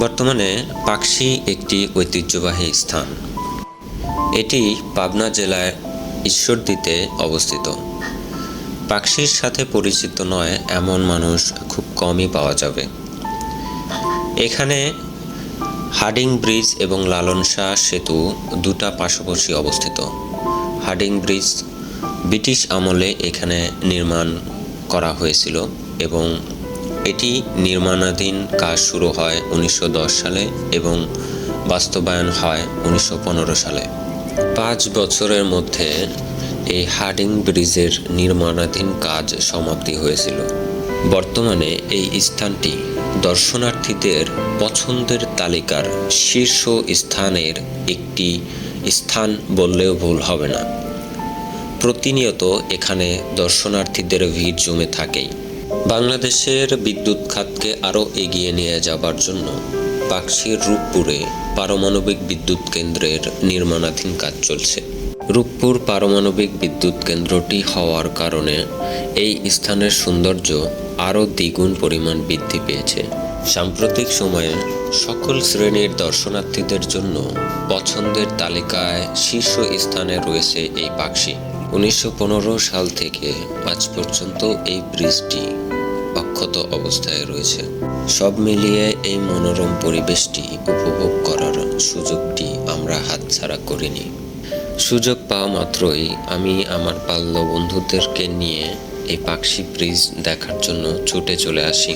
বর্তমানে পাকশি একটি ঐতিহ্যবাহী স্থান। এটি পাবনা জেলার ঈশ্বরদীতে অবস্থিত। পাকশির সাথে পরিচিত নয়, এমন মানুষ খুব কমই পাওয়া যাবে। এখানে হার্ডিং ব্রিজ এবং লালন শাহ সেতু দুটা পাশাপাশি অবস্থিত। হার্ডিং ব্রিজ ব্রিটিশ আমলে এখানে নির্মাণ করা হয়েছিল এবং এটি নির্মাণাধীন কাজ শুরু হয় উনিশশো দশ সালে এবং বাস্তবায়ন হয় উনিশশো পনেরো সালে। পাঁচ বছরের মধ্যে এই হার্ডিং ব্রিজের নির্মাণাধীন কাজ সমাপ্তি হয়েছিল। বর্তমানে এই স্থানটি দর্শনার্থীদের পছন্দের তালিকার শীর্ষ স্থানের একটি স্থান বললেও ভুল হবে না। প্রতিনিয়ত এখানে দর্শনার্থীদের ভিড় জমে থাকেই। বাংলাদেশের বিদ্যুৎ খাতকে আরও এগিয়ে নিয়ে যাবার জন্য পাকশির রূপপুরে পারমাণবিক বিদ্যুৎ কেন্দ্রের নির্মাণাধীন কাজ চলছে। রূপপুর পারমাণবিক বিদ্যুৎ কেন্দ্রটি হওয়ার কারণে এই স্থানের সৌন্দর্য আরও দ্বিগুণ পরিমাণ বৃদ্ধি পেয়েছে। সাম্প্রতিক সময়ে সকল শ্রেণির দর্শনার্থীদের জন্য পছন্দের তালিকায় শীর্ষ স্থানে রয়েছে এই পাকশি। উনিশশো সাল থেকে আজ পর্যন্ত এই ব্রিজটি অক্ষত অবস্থায় রয়েছে। সব মিলিয়ে এই মনোরম পরিবেশটি উপভোগ করার সুযোগটি আমরা হাতছাড়া করিনি। সুযোগ পাওয়া মাত্রই আমি আমার পাল্য বন্ধুদেরকে নিয়ে এই পাকশি ব্রিজ দেখার জন্য ছুটে চলে আসি।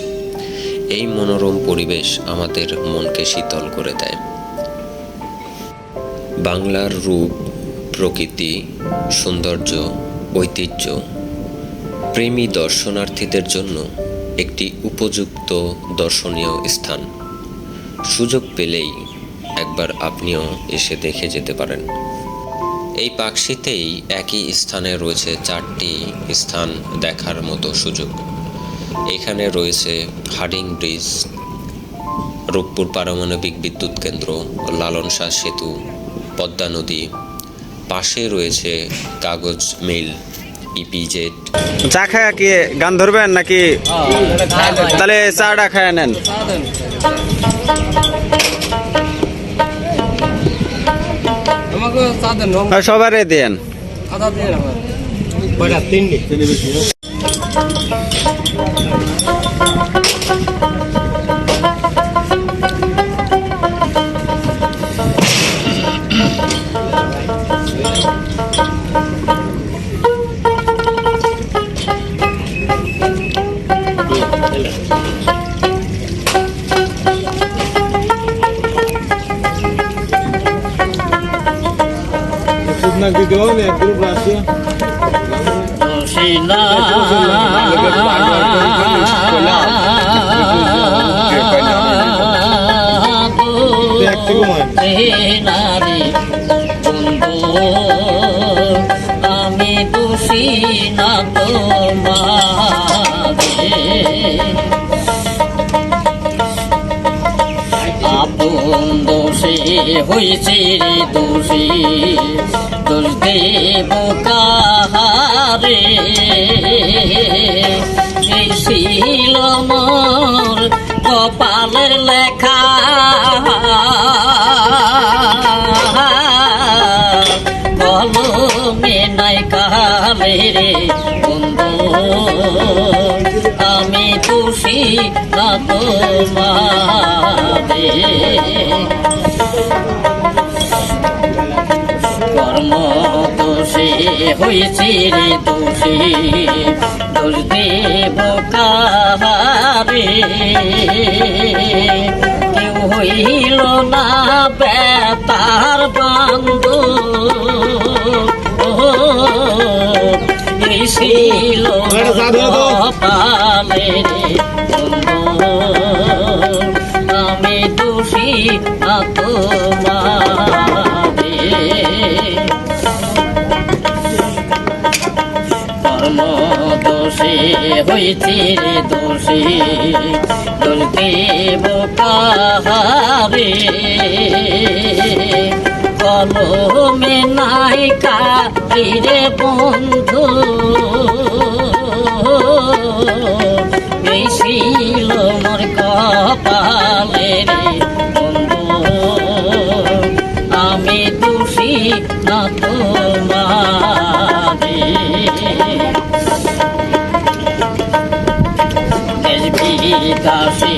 এই মনোরম পরিবেশ আমাদের মনকে শীতল করে দেয়। বাংলার রূপ, প্রকৃতি, সৌন্দর্য, ঐতিহ্য, প্রেমী দর্শনার্থীদের জন্য একটি উপযুক্ত দর্শনীয় স্থান। সুযোগ পেলেই একবার আপনিও এসে দেখে যেতে পারেন। এই পাকশিতেই একই স্থানে রয়েছে চারটি স্থান দেখার মতো সুযোগ। এখানে রয়েছে হার্ডিং ব্রিজ, রূপপুর পারমাণবিক বিদ্যুৎ কেন্দ্র লালন শাহ সেতু, পদ্মা নদী, পাশে রয়েছে কাগজ মিল ইপিজেড চা খায় কি গান ধরবেন নাকি? তাহলে চাটা খায় নেন। সবারই দেন আমি দোষী না তোমারে আপন দোষে হয়েছে রে দোষী দেব কাহারে? এই ছিল মোর কপালের লেখা। কলমে নাই কালে রে আমি খুশি না তোমারে। দোষে হয়েছে রে দোষী। দোষ দেব কাহারে? কেউ হইল না বেতার বন্ধ ছিল পালে আমি দোষী না দোষী হয়েছি রে দোষী। দুলকে বোকাহারে কলমে নাই কারি বন্ধু? মিশিল মোর কপালে রে বন্ধু। আমি দোষী না তোমারে। দাসী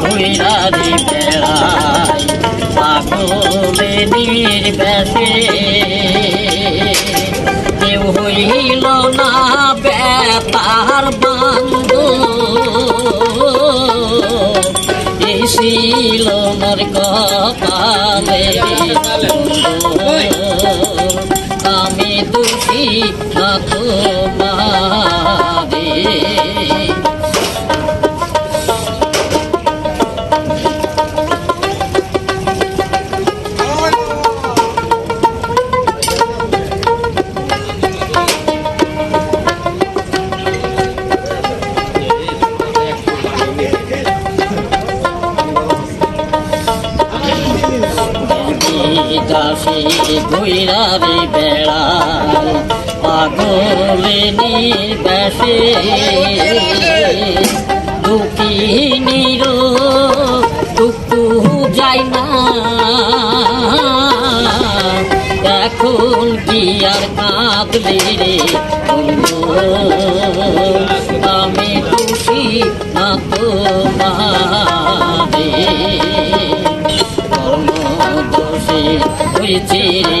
ঘুইরারি বেড়াই পাগলে নির্বেশে কেউ না বেতার বান্ধ এসিল মোর কপালে আমি দুঃখী না তোমারে নির্বাসে দুঃখিনীর দুঃখ যায় না। এখন কি আর কাঁদলে রে আমি খুশি না তোমারে দোষে হয়েছে রে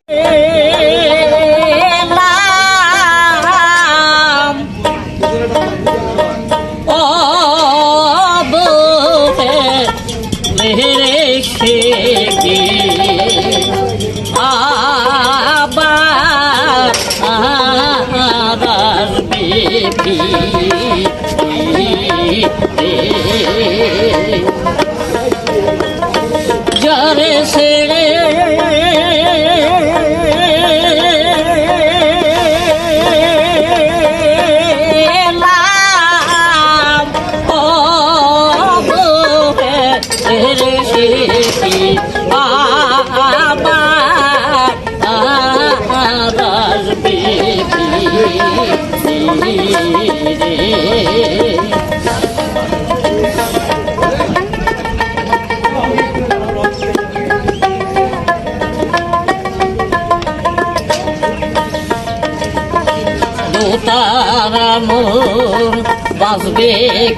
দোতারা মোর বাঁচবে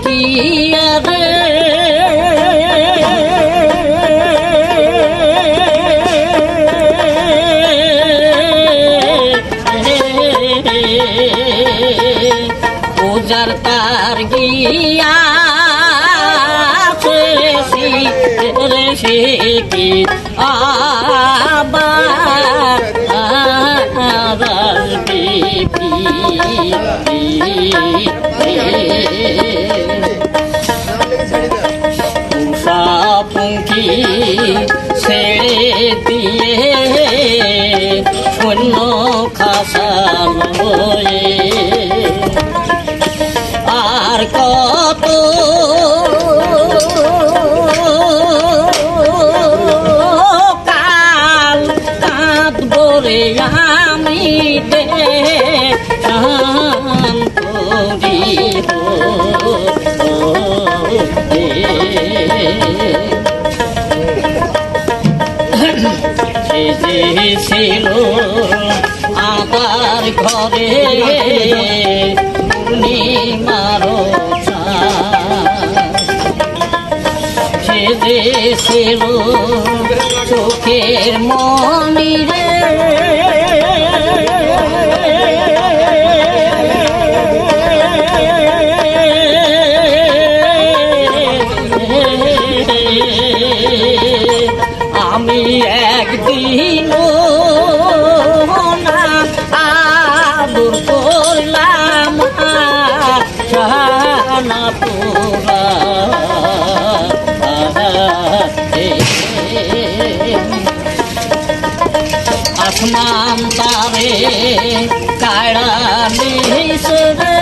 কি আরে পূজার তার গিয়া রে সে কি আবার পুঙ্কি ছেড়ে দিয়ে অন্য খাসালয়ে আর ছিল আমার ঘরে পূর্ণিমার সে ছিল চোখের মনিরে আসমান তারে কাড়া নিস রে।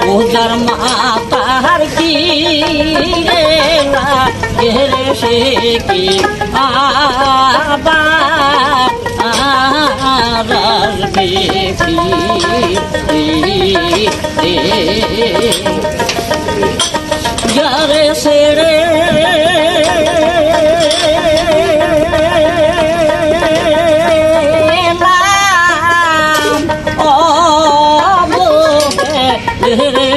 পূজার মাতার কি রে? সে কি আবার ফিরে যারে সেরে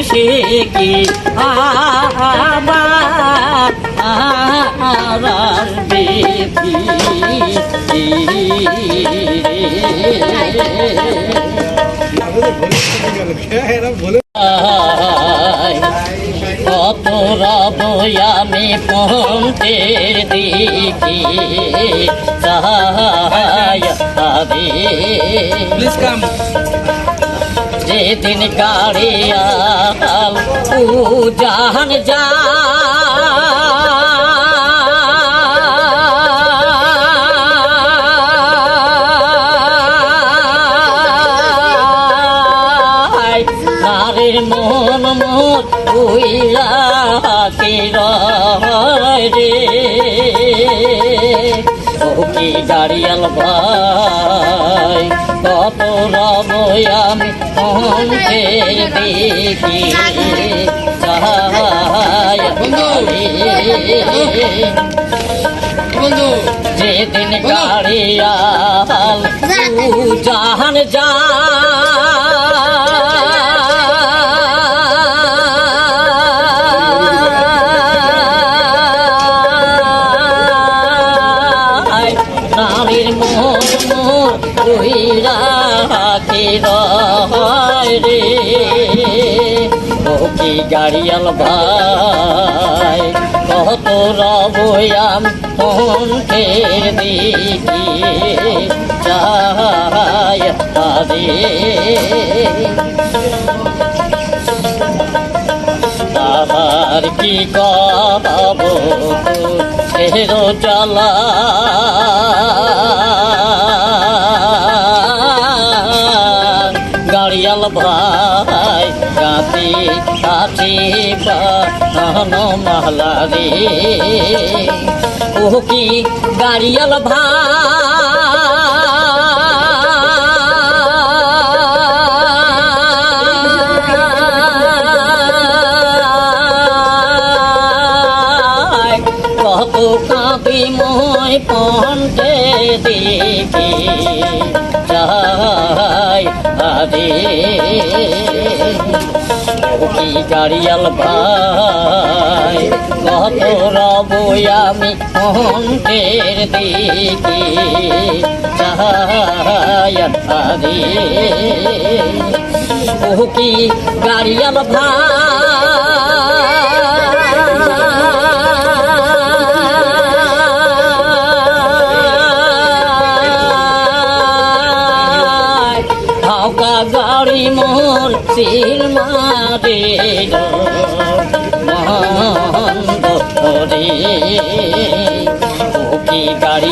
সে কি আবার আসবে ফিরে কত রব আমি পন্থের দিকে প্লিজ কাম যেদিন গাড়িয়াল ও জাহান যা নারীর মন মন উইলা কে রে। ও কি গাড়িয়াল ভাই কত রব আমি অন্তের দেখি। বন্ধু। যেদিন গাড়িয়াল জাহান। যা গাড়িয়াল ভাই, কত রবয়াম কণ্ঠের দিকে চায় হারে। তাহার কি গাব ফেরো চালা গাড়িয়াল ভাই গাতি আছি বাহন মালা রে ও কি গাড়িয়াল ভাই? কত কাঁদি মই পন্থে দেখি যাই আরে গাড়িয়াল ভাই কত রব আমি পন্থের দিকে আরে ও কি গাড়িয়াল ভাই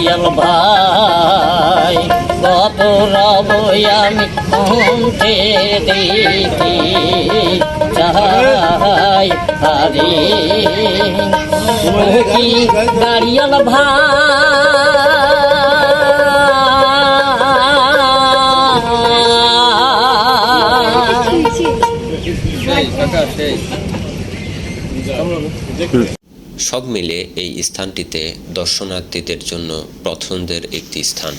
গাড়িয়াল ভাই কত রব আমি কণ্ঠে দেখি চাই হারে। ও কি গাড়িয়াল ভাই? সব মিলে এই স্থানটিতে দর্শনার্থীদের জন্য পছন্দের একটি স্থান।